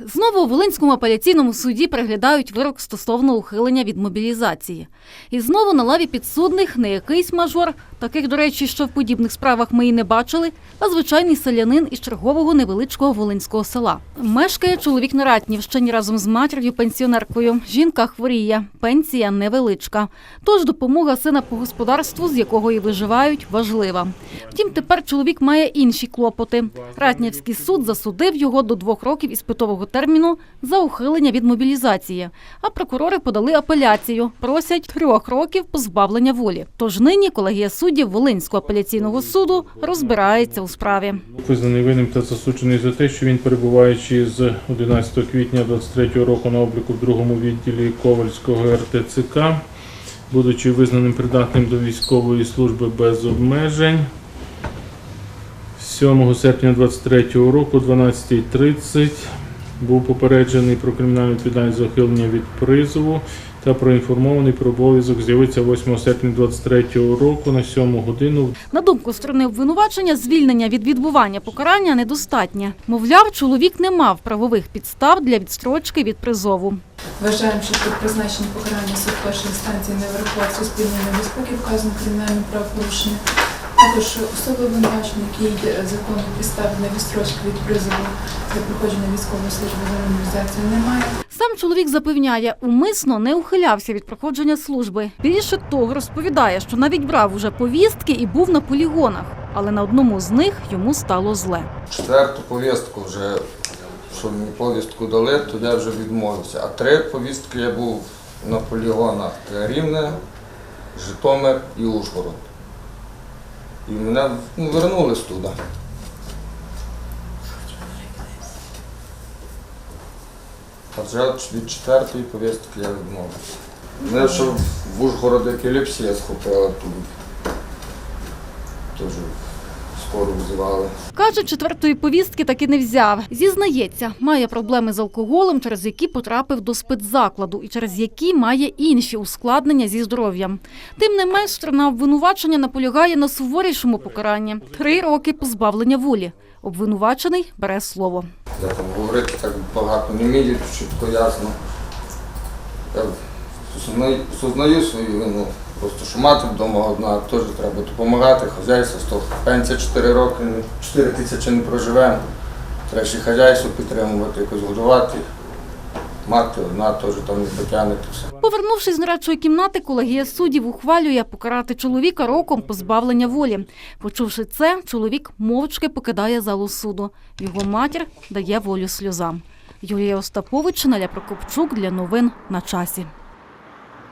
Знову у Волинському апеляційному суді переглядають вирок стосовно ухилення від мобілізації. І знову на лаві підсудних не якийсь мажор, таких, до речі, що в подібних справах ми і не бачили, а звичайний селянин із чергового невеличкого волинського села. Мешкає чоловік на Ратнівщині разом з матір'ю пенсіонеркою. Жінка хворіє, пенсія невеличка. Тож допомога сина по господарству, з якого і виживають, важлива. Втім, тепер чоловік має інші клопоти. Ратнівський суд засудив його до двох років іспитового терміну за ухилення від мобілізації. А прокурори подали апеляцію, просять трьох років позбавлення волі. Тож нині колегія суддів Волинського апеляційного суду розбирається у справі. Визнаний винним та засуджений за те, що він, перебуваючи з 11 квітня 23 року на обліку в другому відділі Ковальського РТЦК, будучи визнаним придатним до військової служби без обмежень, 7 серпня 23 року, 12.30, був попереджений про кримінальну відповідальність за ухилення від призову та проінформований про обов'язок з'явитися 8 серпня 23 року на 7 годину На думку сторони обвинувачення, звільнення від відбування покарання недостатнє. Мовляв, чоловік не мав правових підстав для відстрочки від призову. Вважаємо, що при призначенні покарання суд першої інстанції не врахував суспільної небезпеки вказаного кримінального правопорушення. Також особи обвинувачення, які є законні підстави для відстрочки від призову для проходження військової служби за мобілізацію немає. Сам чоловік запевняє, умисно не ухилявся від проходження служби. Більше того, розповідає, що навіть брав уже повістки і був на полігонах, але на одному з них йому стало зле. Четверту повістку вже, що мені повістку дали, то я вже відмовився. А три повістки я був на полігонах Рівне, Житомир і Ужгород. І мене ну, вернули туди. А вже від четвертої повістки я відмовився. Мене ще в Ужгороді епілепсія схопила тут. Теж скоро взивали. Каже, четвертої повістки таки не взяв. Зізнається, має проблеми з алкоголем, через які потрапив до спецзакладу і через які має інші ускладнення зі здоров'ям. Тим не менш, сторона обвинувачення наполягає на суворішому покаранні – три роки позбавлення волі. Обвинувачений бере слово. Я там говорити так багато не вмію, чітко ясно. Сознаю, свою вину. Просто що мати вдома одна, теж треба допомагати, хазяйство, сто пенсія 4 роки, 4 тисячі не проживемо. Треба ще хазяйство підтримувати, якось годувати. Мати одна теж там не потягнете все. Повернувшись з нарадчої кімнати, колегія суддів ухвалює покарати чоловіка роком позбавлення волі. Почувши це, чоловік мовчки покидає залу суду. Його матір дає волю сльозам. Юлія Остапович, Наля Прокопчук для новин на часі.